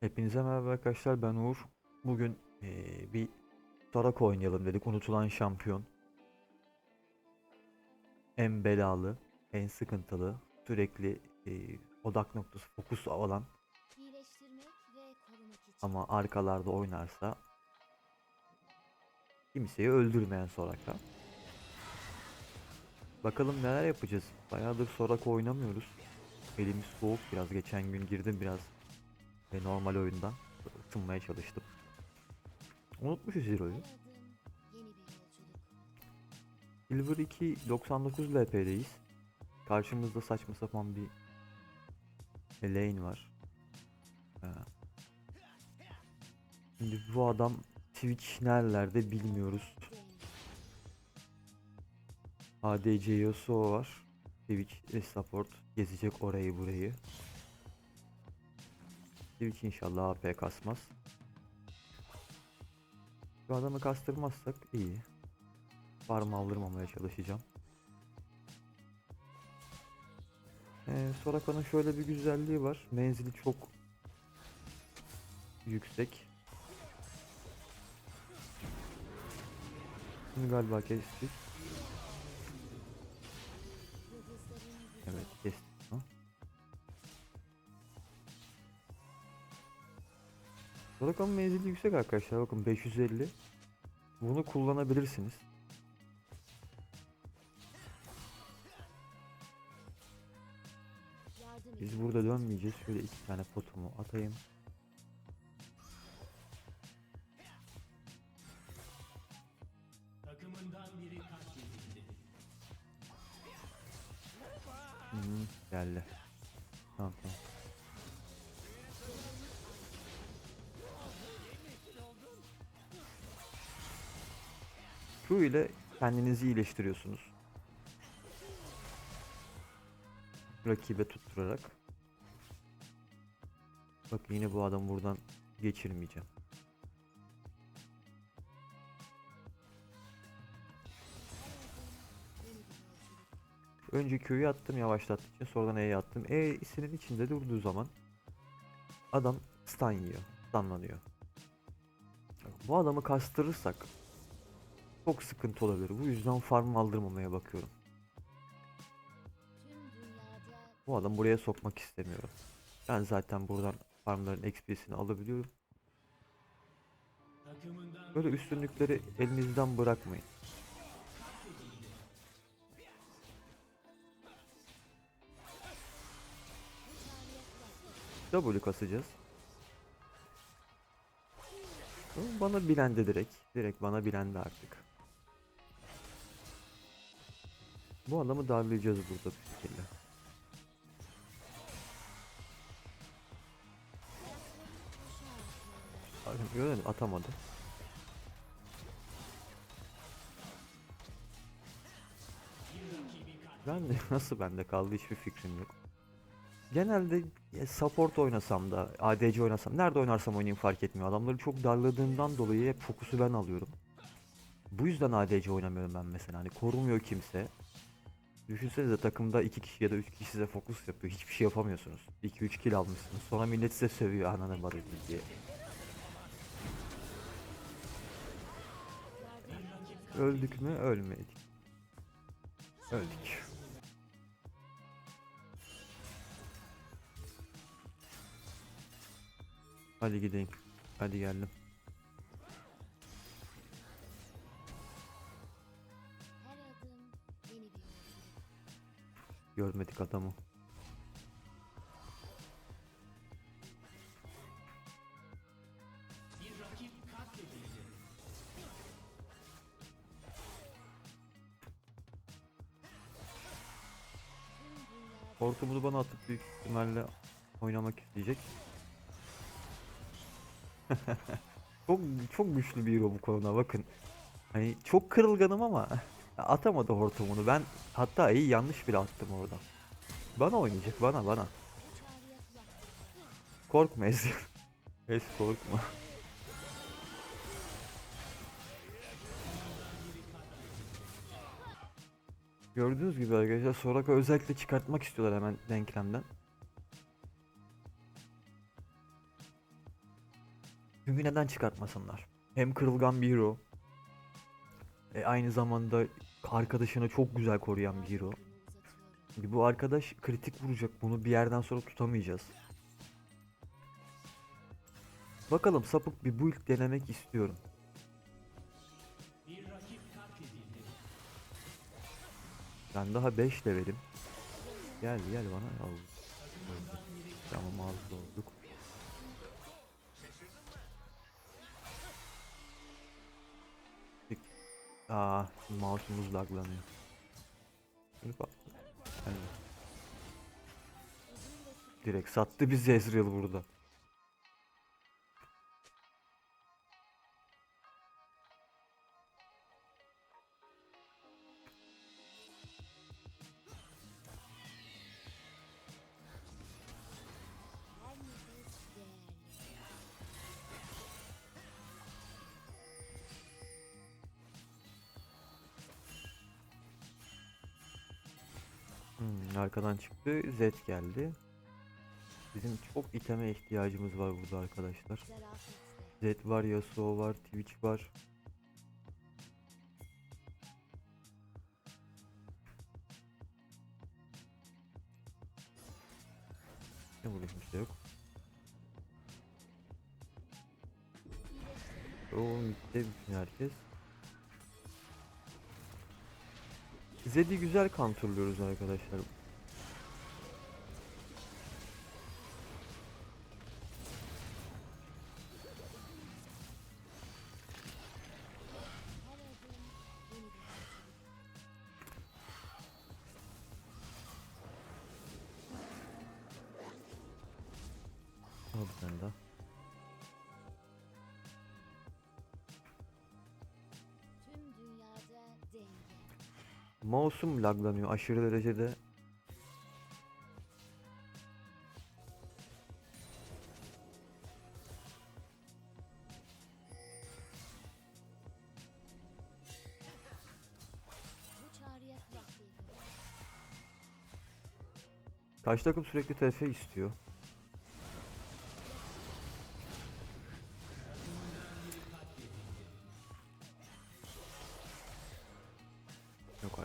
Hepinize merhaba arkadaşlar ben Uğur. Bugün eee, bir Soraka oynayalım dedik. Unutulan şampiyon. En belalı, en sıkıntılı, sürekli eee, odak noktası, fokus alan ama arkalarda oynarsa kimseyi öldürmeyen Soraka. Bakalım neler yapacağız. Bayağıdır Soraka oynamıyoruz. Elimiz soğuk biraz. Geçen gün girdim biraz e, normal oyundan. ısınmaya çalıştım. Unutmuşuz Zero'yu. Silver 2 99 LP'deyiz. Karşımızda saçma sapan bir lane var. Şimdi bu adam Twitch nerelerde bilmiyoruz. ADC Yasuo var. Twitch e, support gezecek orayı burayı. Twitch inşallah AP kasmaz. Bu adamı kastırmazsak iyi. Farm aldırmamaya çalışacağım. Ee, Soraka'nın şöyle bir güzelliği var. Menzili çok yüksek. Şimdi galiba kestik. Soraka'nın menzili yüksek arkadaşlar. Bakın 550. Bunu kullanabilirsiniz. Biz burada dönmeyeceğiz. Şöyle iki tane potumu atayım. Hmm, geldi. Tamam tamam. Q ile kendinizi iyileştiriyorsunuz. Rakibe tutturarak. Bak yine bu adam buradan geçirmeyeceğim. Önce Q'yu attım yavaşlattığı için sonradan E'yi attım. E'sinin içinde durduğu zaman adam stun yiyor. Stunlanıyor. Bu adamı kastırırsak çok sıkıntı olabilir. Bu yüzden farm aldırmamaya bakıyorum. Bu adamı buraya sokmak istemiyorum. Ben zaten buradan farmların XP'sini alabiliyorum. Böyle üstünlükleri elinizden bırakmayın. W kasacağız. Bana bilendi direkt. Direkt bana bilendi artık. Bu adamı darlayacağız burada bir şekilde. Gördün? Atamadı. Ben de nasıl bende kaldı hiçbir fikrim yok. Genelde ya, support oynasam da ADC oynasam nerede oynarsam oynayayım fark etmiyor. Adamları çok darladığımdan dolayı hep fokusu ben alıyorum. Bu yüzden ADC oynamıyorum ben mesela. Hani korumuyor kimse. Düşünsenize takımda 2 kişi ya da 3 kişi size fokus yapıyor. Hiçbir şey yapamıyorsunuz. 2-3 kill almışsınız. Sonra millet size sövüyor ananı barı diye. Öldük mü? Ölmedik. Öldük. Hadi gideyim. Hadi geldim. Görmedik adamı. Hortumunu bana atıp büyük ihtimalle oynamak isteyecek. çok çok güçlü bir hero bu konuda bakın. Hani çok kırılganım ama atamadı hortumunu. Ben hatta iyi yanlış bile attım orada. Bana oynayacak bana bana. Korkma Ez. Ez korkma. Gördüğünüz gibi arkadaşlar Soraka özellikle çıkartmak istiyorlar hemen denklemden. Çünkü neden çıkartmasınlar? Hem kırılgan bir hero. E, aynı zamanda arkadaşını çok güzel koruyan bir hero. Şimdi bu arkadaş kritik vuracak. Bunu bir yerden sonra tutamayacağız. Bakalım sapık bir build denemek istiyorum. Ben daha 5 levelim. Gel gel bana al. Tamam aldık olduk. Aa, mouse'umuz laglanıyor. Direkt sattı bizi Ezreal burada. Arkadan çıktı. Zed geldi. Bizim çok iteme ihtiyacımız var burada arkadaşlar. Zed var, Yasuo var, Twitch var. Ne burada kimse yok. Oo midde bütün herkes. Zed'i güzel kontrolüyoruz arkadaşlar. Al dünyada denge. Mouse'um laglanıyor aşırı derecede. Karşı takım sürekli TF istiyor.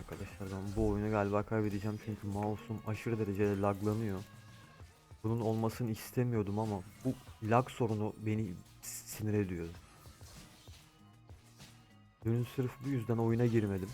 Arkadaşlar ben bu oyunu galiba kaybedeceğim çünkü mouse'um aşırı derecede laglanıyor. Bunun olmasını istemiyordum ama bu lag sorunu beni sinir ediyor. Dün sırf bu yüzden oyuna girmedim.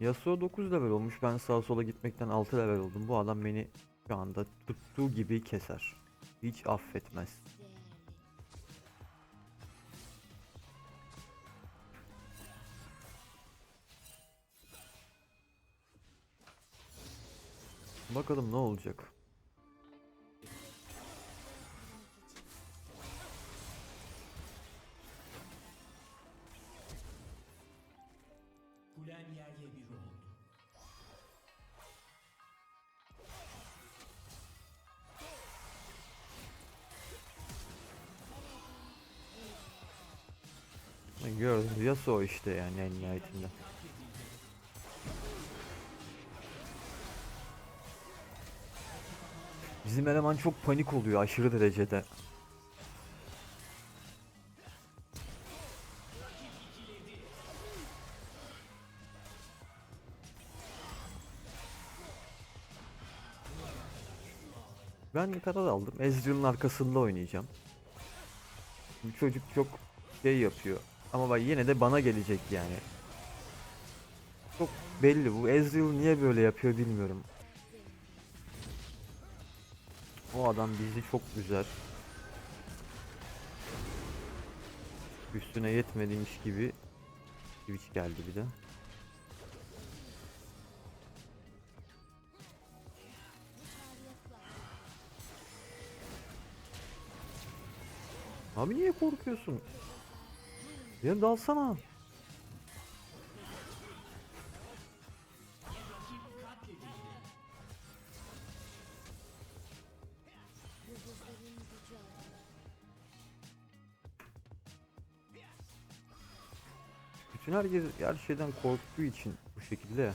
Yasuo 9 level olmuş. Ben sağa sola gitmekten 6 level oldum. Bu adam beni şu anda tuttuğu gibi keser. Hiç affetmez. Bakalım ne olacak. Kulen yerle bir oldu. Gördüm. Yasuo işte yani en nihayetinde. Bizim eleman çok panik oluyor aşırı derecede. Ben karar aldım. Ezreal'ın arkasında oynayacağım. Bu çocuk çok şey yapıyor. Ama bak yine de bana gelecek yani. Çok belli bu. Ezreal niye böyle yapıyor bilmiyorum. O adam bizi çok güzel. Üstüne yetmediğmiş gibi Twitch geldi bir de. Abi niye korkuyorsun? Ya dalsana. Şimdi herkes her şeyden korktuğu için bu şekilde.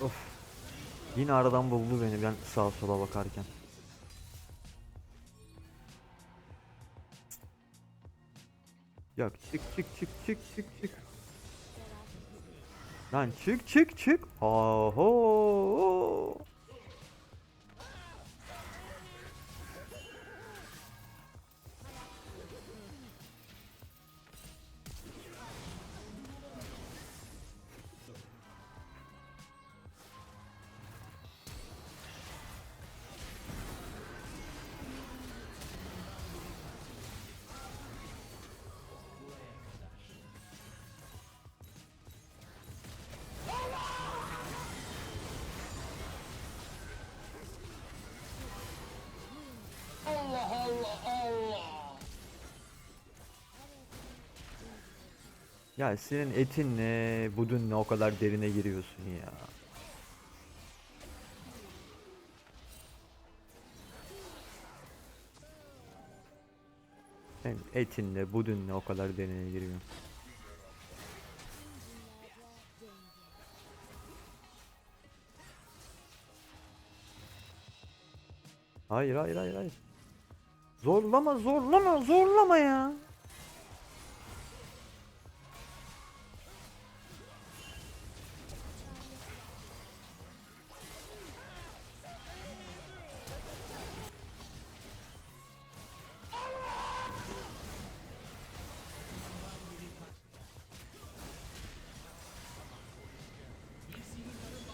Of. Yine aradan buldu beni ben sağa sola bakarken. Yok çık çık çık çık çık çık. Lan çık çık çık. Ha ho. ho. Ya senin etin ne, budun ne o kadar derine giriyorsun ya. Sen etin ne, budun ne o kadar derine giriyor. Hayır hayır hayır hayır. Zorlama zorlama zorlama ya.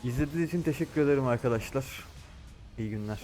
İzlediğiniz için teşekkür ederim arkadaşlar. İyi günler.